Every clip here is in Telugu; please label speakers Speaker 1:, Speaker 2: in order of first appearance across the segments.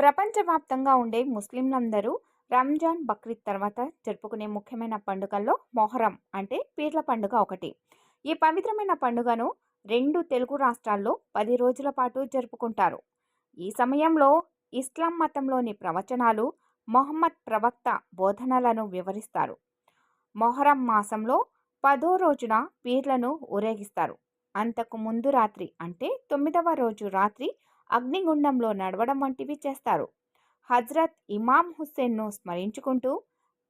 Speaker 1: ప్రపంచవ్యాప్తంగా ఉండే ముస్లింలందరూ రంజాన్ బక్రీద్ తర్వాత జరుపుకునే ముఖ్యమైన పండుగల్లో మొహరం అంటే పీర్ల పండుగ ఒకటి. ఈ పవిత్రమైన పండుగను రెండు తెలుగు రాష్ట్రాల్లో పది రోజుల పాటు జరుపుకుంటారు. ఈ సమయంలో ఇస్లాం మతంలోని ప్రవచనాలు మొహమ్మద్ ప్రవక్త బోధనలను వివరిస్తారు. మొహరం మాసంలో పదో రోజున పీర్లను ఊరేగిస్తారు. అంతకు ముందు రాత్రి అంటే తొమ్మిదవ రోజు రాత్రి అగ్నిగుండంలో నడవడం వంటివి చేస్తారు. హజ్రత్ ఇమాం హుస్సేన్ను స్మరించుకుంటూ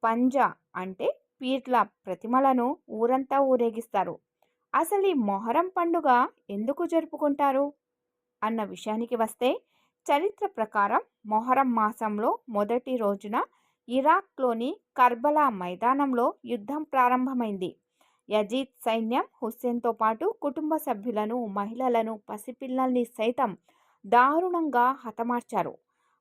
Speaker 1: పంజా అంటే పీర్ల ప్రతిమలను ఊరంతా ఊరేగిస్తారు. అసలు ఈ మొహరం పండుగ ఎందుకు జరుపుకుంటారు? అన్న విషయానికి వస్తే చరిత్ర ప్రకారం మొహరం మాసంలో మొదటి రోజున ఇరాక్లోని కర్బలా మైదానంలో యుద్ధం ప్రారంభమైంది. యజీద్ సైన్యం హుస్సేన్తో పాటు కుటుంబ సభ్యులను మహిళలను పసిపిల్లల్ని సైతం దారుణంగా హతమార్చారు.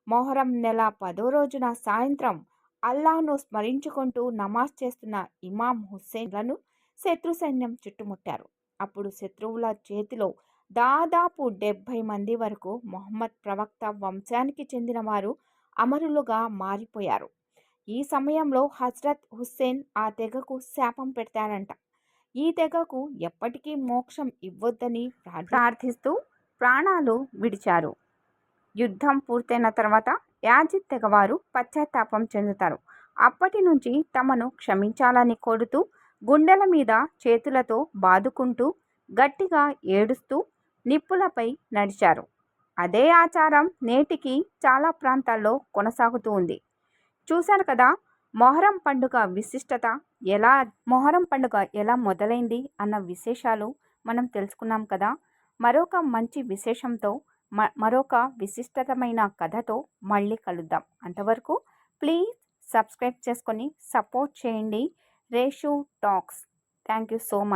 Speaker 1: మొహరం నెల పదో రోజున సాయంత్రం అల్లాను స్మరించుకుంటూ నమాజ్ చేస్తున్న ఇమాం హుస్సేన్లను శత్రు సైన్యం చుట్టుముట్టారు. అప్పుడు శత్రువుల చేతిలో దాదాపు డెబ్భై మంది వరకు మొహమ్మద్ ప్రవక్త వంశానికి చెందిన వారు అమరులుగా మారిపోయారు. ఈ సమయంలో హజ్రత్ హుస్సేన్ ఆ తెగకు శాపం పెడతారంట. ఈ తెగకు ఎప్పటికీ మోక్షం ఇవ్వొద్దని ప్రార్థిస్తూ ప్రాణాలు విడిచారు. యుద్ధం పూర్తయిన తర్వాత యాజిత్ తెగవారు పశ్చాత్తాపం చెందుతారు. అప్పటి నుంచి తమను క్షమించాలని కోరుతూ గుండెల మీద చేతులతో బాదుకుంటూ గట్టిగా ఏడుస్తూ నిప్పులపై నడిచారు. అదే ఆచారం నేటికి చాలా ప్రాంతాల్లో కొనసాగుతూ ఉంది. చూశారు కదా మొహరం పండుగ విశిష్టత ఎలా మొహరం పండుగ ఎలా మొదలైంది అన్న విశేషాలు మనం తెలుసుకున్నాం కదా. మరొక మంచి విశేషంతో మ మరొక విశిష్టతమైన కథతో మళ్ళీ కలుద్దాం. అంతవరకు ప్లీజ్ సబ్స్క్రైబ్ చేసుకొని సపోర్ట్ చేయండి. Reshu talks. Thank you so much.